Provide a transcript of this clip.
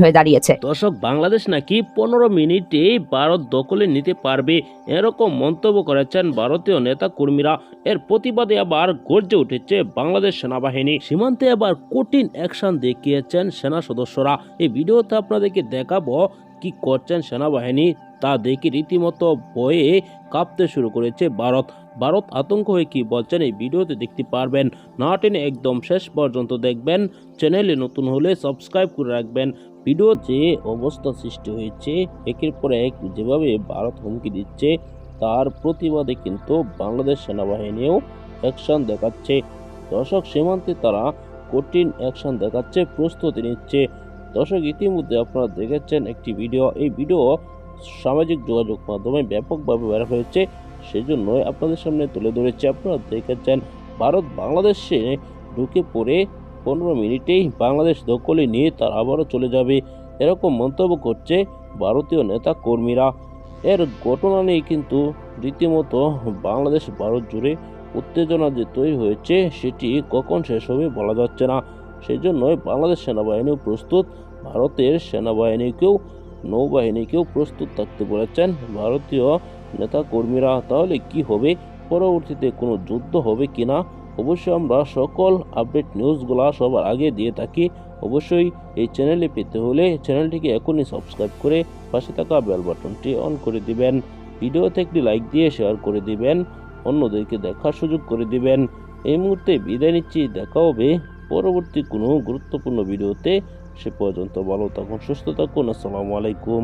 হয়ে দাঁড়িয়েছে। দর্শক, বাংলাদেশ নাকি পনেরো মিনিটে ভারত দখলে নিতে পারবে এরকম মন্তব্য করেছেন ভারতীয় নেতা কর্মীরা এর প্রতিবাদে আবার গর্জে উঠেছে বাংলাদেশ সেনাবাহিনী। সীমান্তে আবার কঠিন অ্যাকশন দেখিয়েছেন সেনা সদস্যরা। এই ভিডিওতে আপনাদেরকে দেখাবো কি করছেন সেনাবাহিনী। তা দেখে রীতিমতো ভয়ে কাঁপতে শুরু করেছে ভারত। ভারত আতঙ্ক হয়ে কি বলছেন এই ভিডিওতে দেখতে পারবেন। না টেনে একদম শেষ পর্যন্ত দেখবেন। চ্যানেলে নতুন হলে সাবস্ক্রাইব করে রাখবেন। ভিডিও যে অবস্থা সৃষ্টি হয়েছে। একের পর এক যেভাবে ভারত হুমকি দিচ্ছে, তার প্রতিবাদে কিন্তু বাংলাদেশ সেনাবাহিনীও অ্যাকশন দেখাচ্ছে। দর্শক, সীমান্তে তারা কঠিন অ্যাকশন দেখাচ্ছে, প্রস্তুতি নিচ্ছে। দর্শক, ইতিমধ্যে আপনারা দেখেছেন একটি ভিডিও। এই ভিডিও সামাজিক যোগাযোগ মাধ্যমে ব্যাপকভাবে বের হয়েছে। সেজন্যই আপনাদের সামনে তুলে ধরেছে, আপনারা দেখেছেন ভারত বাংলাদেশে ঢুকে পড়ে পনেরো মিনিটেই বাংলাদেশ দখলে নিয়ে তার আবারও চলে যাবে, এরকম মন্তব্য করছে ভারতীয় নেতা কর্মীরা এর ঘটনা নিয়ে কিন্তু রীতিমতো বাংলাদেশ ভারত জুড়ে উত্তেজনা যে তৈরি হয়েছে, সেটি কখন শেষ হবে বলা যাচ্ছে না। সেই জন্যই বাংলাদেশ সেনাবাহিনীও প্রস্তুত, ভারতের সেনাবাহিনীকেও, নৌবাহিনীকেও প্রস্তুত থাকতে বলেছেন ভারতীয় নেতা কর্মীরা তাহলে কি হবে? পরবর্তীতে কোনো যুদ্ধ হবে কিনা? অবশ্যই আমরা সকল আপডেট নিউজগুলো সবার আগে দিয়ে থাকি। অবশ্যই এই চ্যানেলে পেতে হলে চ্যানেলটিকে এখনই সাবস্ক্রাইব করে পাশে থাকা বেল বাটনটি অন করে দিবেন। ভিডিওতে একটি লাইক দিয়ে শেয়ার করে দিবেন। অন্যদেরকে দেখার সুযোগ করে দিবেন। এই মুহূর্তে বিদায় নিচ্ছি। দেখা হবে পরবর্তী কোনো গুরুত্বপূর্ণ ভিডিওতে। সে পর্যন্ত ভালো থাকুন, সুস্থ থাকুন। আসসালামু আলাইকুম।